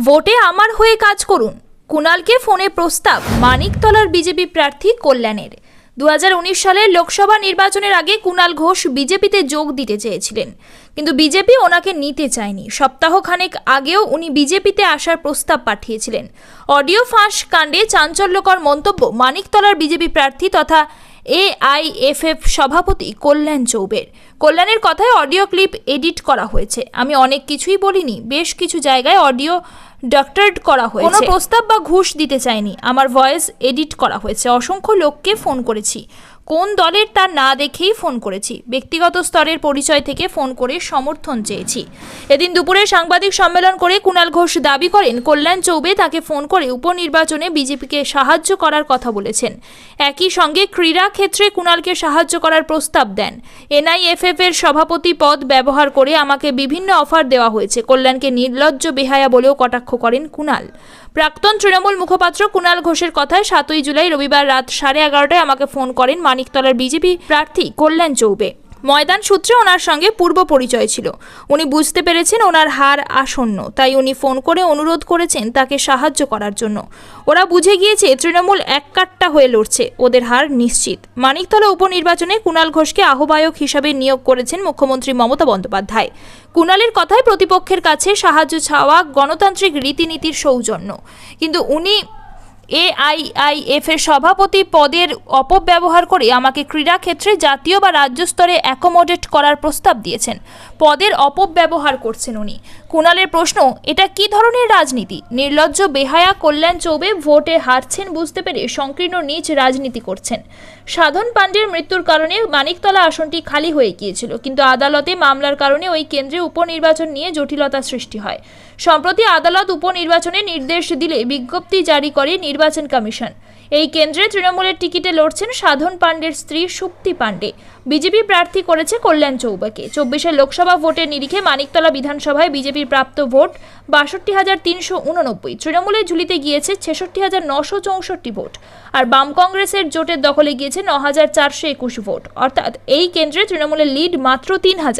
ভোটে আমার হয়ে কাজ করুন। কুণালকে ফোনে প্রস্তাব, মানিকতলার বিজেপি প্রার্থী কল্যাণের। দু হাজার উনিশ সালের লোকসভা নির্বাচনের আগে কুণাল ঘোষ বিজেপিতে যোগ দিতে চেয়েছিলেন। কিন্তু বিজেপি ওনাকে নিতে চায়নি। সপ্তাহখানেক আগেও উনি বিজেপিতে আসার প্রস্তাব পাঠিয়েছিলেন। অডিও ফাঁস কাণ্ডে চাঞ্চল্যকর মন্তব্য মানিকতলার বিজেপি প্রার্থী তথা এআইএফএফ সভাপতি কল্যাণ চৌবের। কল্যাণের কথায় অডিও ক্লিপ এডিট করা হয়েছে। আমি অনেক কিছুই বলিনি, বেশ কিছু জায়গায় অডিও ডক্টরেট করা হয়েছে। কোনো প্রস্তাব বা ঘুষ দিতে চাইনি, আমার ভয়েস এডিট করা হয়েছে। অসংখ্য লোককে ফোন করেছি। কোন দলের তা না দেখেই ফোন করেছি। ব্যক্তিগত স্তরের পরিচয় থেকে ফোন করে সমর্থন চেয়েছি। এদিন দুপুরে সাংবাদিক সম্মেলন করে কুণাল ঘোষ দাবি করেন, কল্যাণ চৌবে তাকে ফোন করে উপনির্বাচনে বিজেপিকে সাহায্য করার কথা বলেছেন। একই সঙ্গে ক্রীড়া ক্ষেত্রে কুণালকে সাহায্য করার প্রস্তাব দেন। এনআইএফএফ এর সভাপতি পদ ব্যবহার করে আমাকে বিভিন্ন অফার দেওয়া হয়েছে। কল্যাণকে নির্লজ্জ বেহায়া বলেও কটাক্ষ করেন কুণাল প্রাক্তন তৃণমূল মুখপাত্র কুণাল ঘোষের কথায় সাতই জুলাই রবিবার রাত সাড়ে এগারোটায় আমাকে ফোন করেন মানিকতলার বিজেপি প্রার্থী কল্যাণ চৌবে। ময়দান সূত্রে ওনার সঙ্গে পূর্ব পরিচয় ছিল। উনি বুঝতে পেরেছেন ওনার হার আসন্ন, তাই উনি ফোন করে অনুরোধ করেছেন তাকে সাহায্য করার জন্য। ওরা বুঝে গিয়েছে তৃণমূল এক কাট্টা হয়ে লড়ছে, ওদের হার নিশ্চিত। মানিকতলা উপনির্বাচনে কুণাল ঘোষকে আহ্বায়ক হিসাবে নিয়োগ করেছেন মুখ্যমন্ত্রী মমতা বন্দ্যোপাধ্যায়। কুণালের কথায় প্রতিপক্ষের কাছে সাহায্য ছাওয়া গণতান্ত্রিক রীতিনীতির সৌজন্য। কিন্তু উনি এআইআইএফ এর সভাপতি পদের অপব্যবহার করে আমাকে ক্রীড়া ক্ষেত্রে জাতীয় বা রাজ্য স্তরে অ্যাকোমোডেট করার প্রস্তাব দিয়েছেন। পদের অপব্যবহার করছেন উনি। কুণালের প্রশ্ন, এটা কি ধরনের রাজনীতি? নির্লজ্জ, বেহায়া, কল্যাণ চৌবে ভোটে হারছেন বুঝতে পেরে সংকীর্ণ নিজ রাজনীতি করছেন। সাধন পাণ্ডের মৃত্যুর কারণে মানিকতলা আসনটি খালি হয়ে গিয়েছিল, কিন্তু আদালতে মামলার কারণে ওই কেন্দ্রে উপনির্বাচন নিয়ে জটিলতা সৃষ্টি হয়। সম্প্রতি আদালত উপনির্বাচনে নির্দেশ দিলে বিজ্ঞপ্তি জারি করে নির্বাচন কমিশন। এই কেন্দ্রে তৃণমূলের টিকিটে লড়ছেন সাধন পাণ্ডের স্ত্রী সুপ্তি পাণ্ডে। বিজেপি প্রার্থী করেছে কল্যাণ চৌবাকে। চব্বিশের লোকসভা ভোটের নিরিখে মানিকতলা বিধানসভায় বিজেপির প্রাপ্ত ভোট বাষট্টি হাজার তিনশো উননব্বই। তৃণমূলের ঝুলিতে গিয়েছে ছেষট্টি হাজার নশো চৌষট্টি ভোট। আর বাম কংগ্রেসের জোটের দখলে গিয়েছে ন হাজার চারশো একুশ ভোট। অর্থাৎ এই কেন্দ্রে তৃণমূলের লিড মাত্র তিন হাজার।